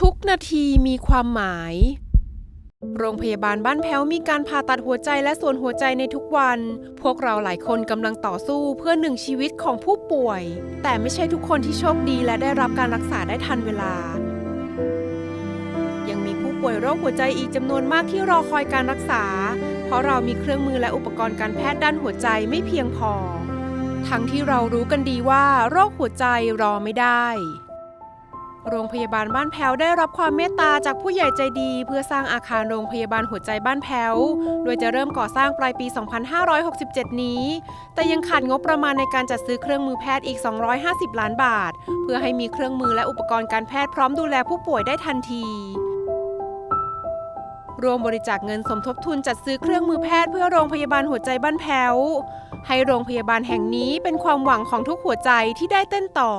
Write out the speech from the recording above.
ทุกนาทีมีความหมาย โรงพยาบาลบ้านแพ้วมีการผ่าตัดหัวใจและส่วนหัวใจในทุกวัน พวกเราหลายคนกำลังต่อสู้เพื่อหนึ่งชีวิตของผู้ป่วย แต่ไม่ใช่ทุกคนที่โชคดีและได้รับการรักษาได้ทันเวลา ยังมีผู้ป่วยโรคหัวใจอีกจำนวนมากที่รอคอยการรักษา เพราะเรามีเครื่องมือและอุปกรณ์การแพทย์ด้านหัวใจไม่เพียงพอ ทั้งที่เรารู้กันดีว่า โรคหัวใจรอไม่ได้ โรงพยาบาลบ้านแพ้วได้รับความเมตตาจากผู้ใหญ่ใจดี เพื่อสร้างอาคารโรงพยาบาลหัวใจบ้านแพ้ว โดยจะเริ่มก่อสร้างปลายปี 2567 นี้ แต่ยังขาดงบประมาณในการจัดซื้อเครื่องมือแพทย์อีก 250 ล้านบาท เพื่อให้มีเครื่องมือและอุปกรณ์การแพทย์พร้อมดูแลผู้ป่วยได้ทันทีรวมบริจาคเงินสมทบทุนจัดซื้อเครื่องมือแพทย์เพื่อโรงพยาบาลหัวใจบ้านแพ้ว ให้โรงพยาบาลแห่งนี้เป็นความหวังของทุกหัวใจที่ได้เต้นต่อ